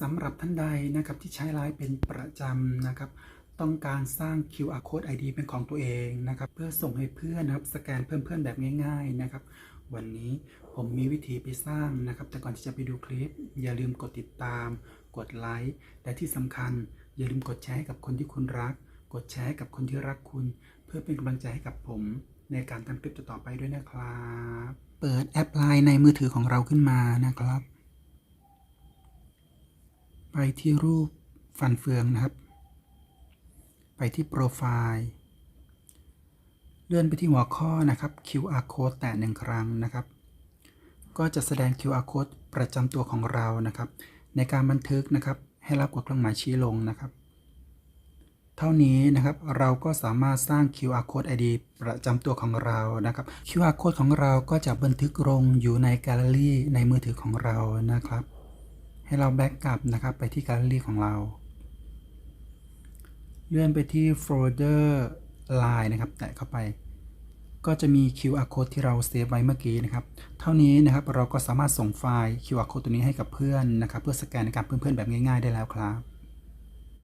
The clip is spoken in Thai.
สำหรับท่านใดนะครับที่ใช้ไลน์เป็นประจำนะครับ ต้องการสร้าง QR code ID เป็นของตัวเองนะครับ เพื่อส่งให้เพื่อนนะครับสแกนเพิ่มเพื่อนแบบง่าย ๆนะครับ วันนี้ผมมีวิธีไปสร้างนะครับ แต่ก่อนที่จะไปดูคลิป อย่าลืมกดติดตาม กดไลค์และที่สำคัญ อย่าลืมกดแชร์ให้กับคนที่คุณรัก กดแชร์ให้กับคนที่รักคุณ เพื่อเป็นกำลังใจให้กับผมในการทำคลิปต่อไปด้วยนะครับ เปิดแอปไลน์ในมือถือของเราขึ้นมานะครับ ไปที่รูปฟันเฟืองนะครับ ไปที่โปรไฟล์ เลื่อนไปที่หัวข้อนะครับ QR code แตะหนึ่งครั้งนะครับ ก็จะแสดง QR code ประจำตัวของเรานะครับ ในการบันทึกนะครับ ให้รับกดเครื่องหมายชี้ลงนะครับ เท่านี้นะครับเราก็สามารถสร้าง QR code ID ประจำตัวของเรานะครับ QR code ของเราก็จะบันทึกลงอยู่ในแกลเลอรี่ในมือถือของเรานะครับ ให้เราแบ็กกลับนะครับไปที่แกลเลอรี่ของเรา เลื่อนไปที่โฟลเดอร์ Line นะครับ แตะเข้าไป ก็จะมี QR code ที่เราเซฟไว้เมื่อกี้นะครับ เท่านี้นะครับเราก็สามารถส่งไฟล์ QR code ตัวนี้ให้กับเพื่อนนะครับ เพื่อสแกนในการเพื่อนๆแบบง่าย ๆ ได้แล้วครับ